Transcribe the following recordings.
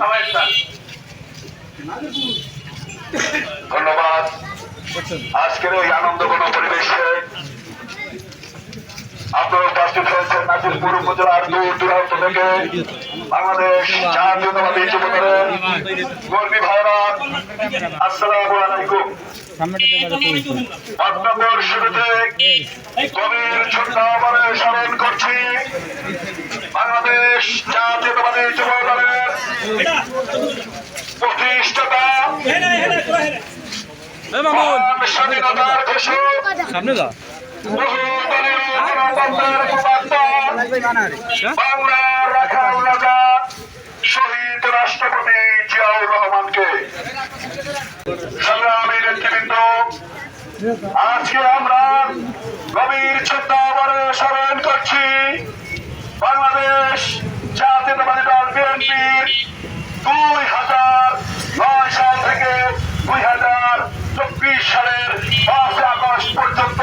খান ধন্যবাদ। আজকের পরিবেশে আপনারা উপস্থিত হয়েছেন নাজিরপুর উপজেলার দূর দূরান্ত থেকে বাংলাদেশ কর্মী আলাইকুম। শুরুতে গভীর শ্রদ্ধাভরে স্মরণ করছি। বাংলাদেশ জাতীয়তাবাদী যুব দলের প্রতিষ্ঠাতা মহান স্বাধীনতার ঘোষক সামনে যা বাংলার রাখাল রাজা শহীদ রাষ্ট্রপতি জিয়াউর রহমানকে সংগ্রামী নেতৃবৃন্দ আজকে আমরা গভীর শ্রদ্ধাভরে স্মরণ করছি বাংলাদেশ জাতীয়তাবাদী দল বিএনপির দুই হাজার নয় সাল থেকে দুই হাজার চব্বিশ সালের পাঁচ আগস্ট পর্যন্ত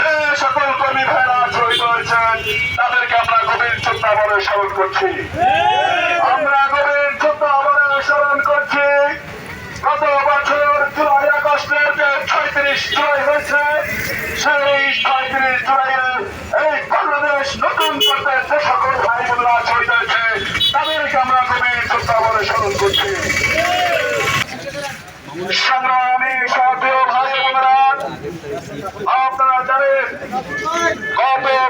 যে সকল কর্মী ভাইরা শহীদ হয়েছেন তাদেরকে আমরা গভীর শ্রদ্ধাভরে স্মরণ করছি। আমরা গভীর শ্রদ্ধাভরে স্মরণ করছি, গত বছর জুলাই আগস্টের যে ছয়ত্রিশ জুলাই হয়েছে, সেই ছয়ত্রিশ জুলাইয়ে এই নতুন করতে যে সকল ভাই বোনরা শহীদ হয়েছে, তাদেরকে আমরা সংগ্রামী সক্রিয় ভাই বোনেরা আপনারা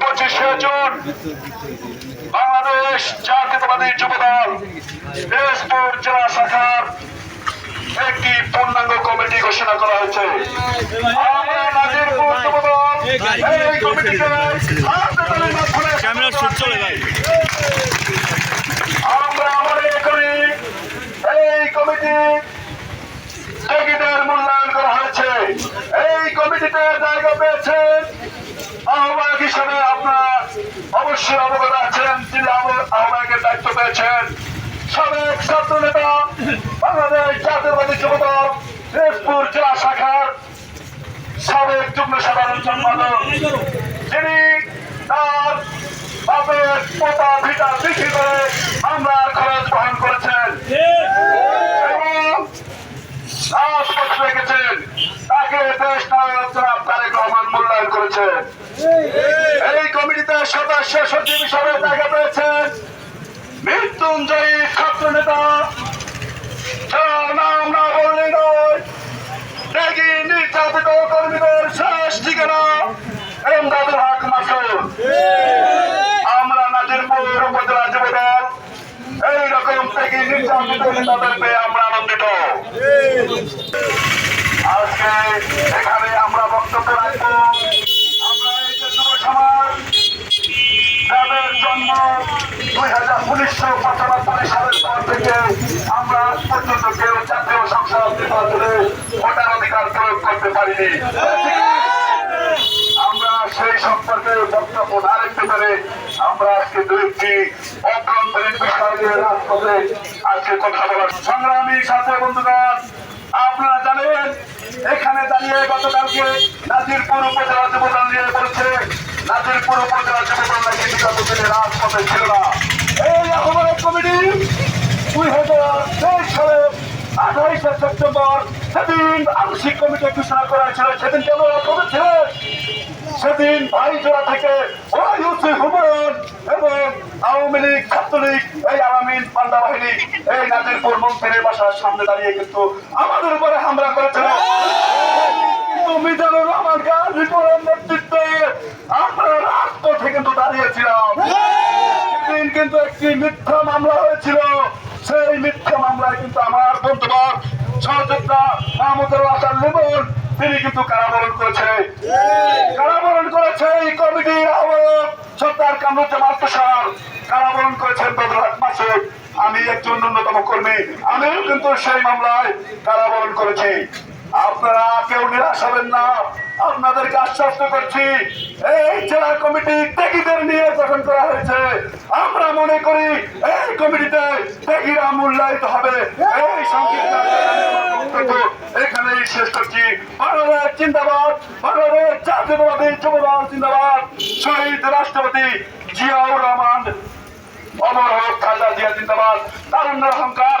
পঁচিশে জুন বাংলাদেশ জাতীয়তাবাদী যুবদল দিনাজপুর জেলা একটি পূর্ণাঙ্গ কমিটি ঘোষণা করা হয়েছে। আমরা নাজিরপুর আপনাদের মাধ্যমে ক্যামেরা শুট চলে ভাই আমরা মনে করি এই কমিটি মূল্যায়ন হয়েছে। এই কমিটিতে জায়গা পেয়েছেন আহ্বায়ক হিসেবে অবশ্যই অবগত আছেন আহ্ব- আহ্বায়কের দায়িত্ব পেয়েছেন। সাবেক ছাত্র নেতা বাংলাদেশ জাতীয়বাদী জেলা শাখার সাবেক যুগ্ম সাধারণ সম্পাদক, যিনি তার বাপের পোতা ভিটা বিক্রি করে খরচ বহন করেছেন এবং রাজপথ রেখেছেন তাকে দেশ নায়ক জনাব তারেক রহমান মূল্যায়ন করেছেন এই কমিটিতে সদস্য সচিব হিসাবে জায়গা পেয়েছেন মৃত্যুঞ্জয়ী ছাত্র নেতা। নাম না বললে নয় নির্যাতিত কর্মীদের শেষ ঠিকানা এমদাদুল হক মাসুদ। আমরা নাজিরপুর উপজেলা যুবদল। এইরকম ত্যাগী, নির্যাতিত নেতাদের পেয়ে আমরা আনন্দিত। আজকে এখানে আমরা বক্তব্য রাখব আমরা এই যে যুব সমাজ যাদের জন্ম দুই হাজার উনিশশো পঁচানব্বই সালের পর থেকে আমরা আজ পর্যন্ত কেউ জাতীয় আমরা সেই সম্পর্কে আমরা আজকে রাজপথে সংগ্রামী সাথে বন্ধুগণ, আপনারা জানেন, এখানে দাঁড়িয়ে গতকালকে নাজিরপুর উপজেলা যুবদল নিয়ে বলছে নাজিরপুর উপজেলা যুবদল নাকি রাজপথে ছিল না। এই কমিটি দুই হাজার তেইশ আঠাইশে সেপ্টেম্বর সেদিন আংশিক কমিটি ঘোষণা করা হয়েছিল সেদিন কেন ছিলেন সেদিন ভাইজোড়া থেকে ওই ইউসি হুমায়ুন এবং আওয়ামী লীগ, ছাত্রলীগ, এই আওয়ামী পান্ডা বাহিনী, এই নাজিরপুর মন্ত্রীর বাসার সামনে দাঁড়িয়ে কিন্তু আমাদের উপরে হামলা করেছিল। কিন্তু মিজানুর রহমান গাজীপুরের নেতৃত্বে আমরা রাজপথে কিন্তু দাঁড়িয়েছিলাম। কিন্তু একটি মিথ্যা মামলা হয়েছিল। সেই মিথ্যা মামলায় কিন্তু আমার বন্ধুবর সহযোদ্ধা মাহমুদুল হাসান লিমন, তিনি কিন্তু কারাবরণ করেছে। কারাবরণ করেছে এই কমিটির আহ্বায়ক সর্দার কামরুজ্জামান তুষার। কারাবরণ করেছেন বদরহাট মাসে আমি একজন ন্যূনতম কর্মী। আমিও কিন্তু সেই মামলায় কারাবরণ করেছি। আপনারা কেউ নিরাশ হবেন না। আপনাদেরকে আশ্বস্ত করছি, এই জেলা কমিটি ত্যাগীদের নিয়ে গঠন করা হয়েছে। আমরা মনে করি এই কমিটিতে ত্যাগীরা মূল্যায়িত হবে। এই শেষ করছি। বাংলাদেশ জিন্দাবাদ, বাংলাদেশ জাতীয়তাবাদী যুবদল জিন্দাবাদ। শহীদ রাষ্ট্রপতি জিয়াউর রহমান, অমর খাজা জিয়া জিন্দাবাদ। তারুণ্য অহংকার